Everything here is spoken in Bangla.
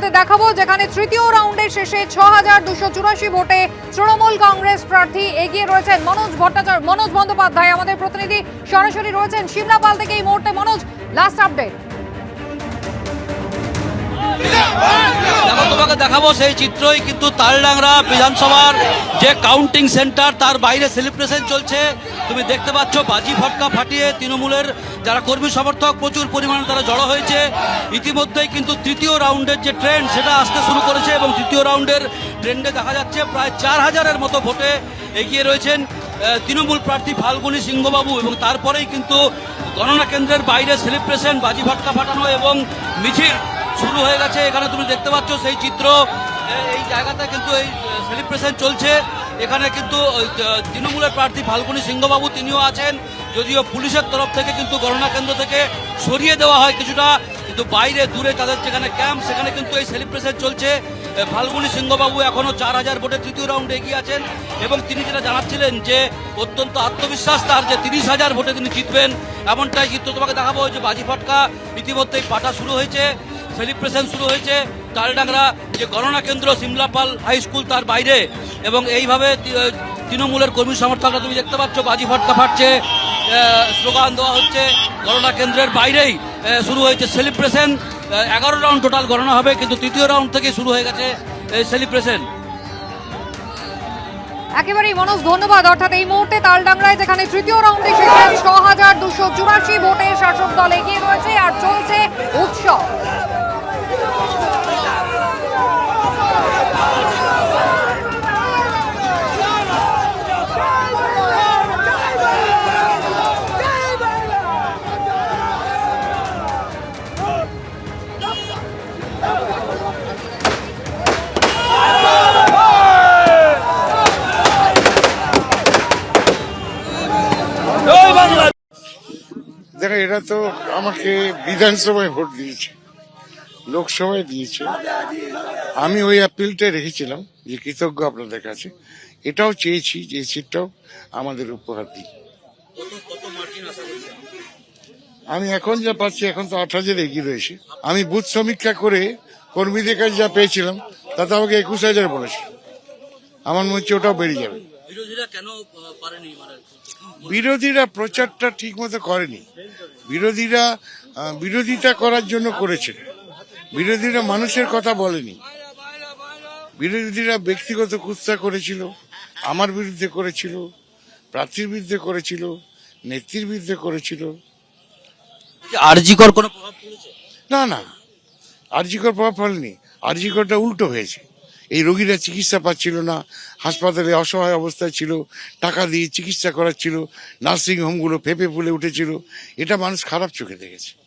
আপনাদের দেখাবো যেখানে তৃতীয় রাউন্ডের শেষে ছ হাজার দুশো চুরাশি ভোটে তৃণমূল কংগ্রেস প্রার্থী এগিয়ে রয়েছেন মনোজ ভট্টাচার্য মনোজ বন্দ্যোপাধ্যায়। আমাদের প্রতিনিধি সরাসরি রয়েছেন শিমলাপাল থেকে এই মুহূর্তে। মনোজ লাস্ট আপডেট তোমাকে দেখাবো সেই চিত্রই কিন্তু তালডাংরা বিধানসভার যে কাউন্টিং সেন্টার তার বাইরে সেলিব্রেশন চলছে। তুমি দেখতে পাচ্ছ বাজি ফটকা ফাটিয়ে তৃণমূলের যারা কর্মী সমর্থক প্রচুর পরিমাণে তারা জড়ো হয়েছে। ইতিমধ্যেই কিন্তু তৃতীয় রাউন্ডের যে ট্রেন্ড সেটা আসতে শুরু করেছে এবং তৃতীয় রাউন্ডের ট্রেন্ডে দেখা যাচ্ছে প্রায় চার হাজারের মতো ভোটে এগিয়ে রয়েছেন তৃণমূল প্রার্থী ফাল্গুনী সিংহবাবু এবং তারপরেই কিন্তু গণনা কেন্দ্রের বাইরে সেলিব্রেশন বাজি ফটকা ফাটানো এবং মিছিল। শুরু হয়ে গেছে। এখানে তুমি দেখতে পাচ্ছ সেই চিত্র। এই জায়গাতে কিন্তু এই সেলিব্রেশন চলছে। এখানে কিন্তু তৃণমূলের প্রার্থী ফাল্গুনি সিংহবাবু তিনিও আছেন। যদিও পুলিশের তরফ থেকে কিন্তু গণনা কেন্দ্র থেকে সরিয়ে দেওয়া হয় কিছুটা। কিন্তু বাইরে, দূরে তাদের যেখানে ক্যাম্প সেখানে কিন্তু এই সেলিব্রেশন চলছে। ফাল্গুনি সিংহবাবু এখনও চার হাজার ভোটে তৃতীয় রাউন্ডে এগিয়ে আছেন এবং তিনি যেটা জানাচ্ছিলেন যে, অত্যন্ত আত্মবিশ্বাস তার যে তিরিশ হাজার ভোটে তিনি জিতবেন। এমনটাই কিন্তু তোমাকে দেখাবো যে বাজি ফটকা। ইতিমধ্যেই পাটা শুরু হয়েছে। সেলিব্রেশন শুরু হয়েছে তালডাংরা, যে গণনা কেন্দ্র সিমলাপাল হাই স্কুল তার বাইরে। এবং এইভাবে তৃণমূলের কর্মী সমর্থকরা তুমি দেখতে পাচ্ছ, বাজি ফটকা ফাটছে স্লোগান দেওয়া হচ্ছে, গণনা কেন্দ্রের বাইরেই শুরু হয়েছে সেলিব্রেশন এগারো রাউন্ড টোটাল গণনা হবে, কিন্তু তৃতীয় রাউন্ড থেকে শুরু হয়ে গেছে সেলিব্রেশন একেবারেই মনোজ, ধন্যবাদ। অর্থাৎ এই মুহূর্তে তালডাংরায়, যেখানে তৃতীয় রাউন্ডে ছ হাজার দুশো চুরাশি ভোটে শাসক দল এগিয়ে রয়েছে আর চলছে উৎসব। দেখো, এরা তো আমাকে বিধানসভায় ভোট দিয়েছে, লোকসভায় দিয়েছে। আমি ওই অ্যাপিলটা রেখেছিলাম যে কৃতজ্ঞ আপনাদের কাছে। এটাও চেয়েছি যে সিটটাও আমাদের উপহার দিই আমি এখন যা পাচ্ছি, এখন তো আট হাজার এগিয়ে রয়েছে। আমি বুথ সমীক্ষা করে কর্মীদের কাছে যা পেয়েছিলাম, তাতে আমাকে একুশ হাজার বলেছে। আমার মনে হচ্ছে ওটাও বেড়ে যাবে। বিরোধীরা কেন পারেনি মানে বিরোধীরা প্রচারটা ঠিক মতো করেনি। বিরোধীরা বিরোধিতা করার জন্য করেছে। বিরোধীরা মানুষের কথা বলেনি। বিরোধীরা ব্যক্তিগত কুৎসা করেছিল আমার বিরুদ্ধে করেছিল প্রার্থীর বিরুদ্ধে করেছিল নেত্রীর বিরুদ্ধে করেছিল। আরজিকর কোনো না না আরজিকর প্রভাব ফেলেনি। আরজিকরটা উল্টো হয়েছে। এই রোগীরা চিকিৎসা পাচ্ছিল না, হাসপাতালে অসহায় অবস্থায় ছিল, টাকা দিয়ে চিকিৎসা করাচ্ছিল নার্সিংহোমগুলো ফেঁপে ফুলে উঠেছিল, এটা মানুষ খারাপ চোখে দেখেছে।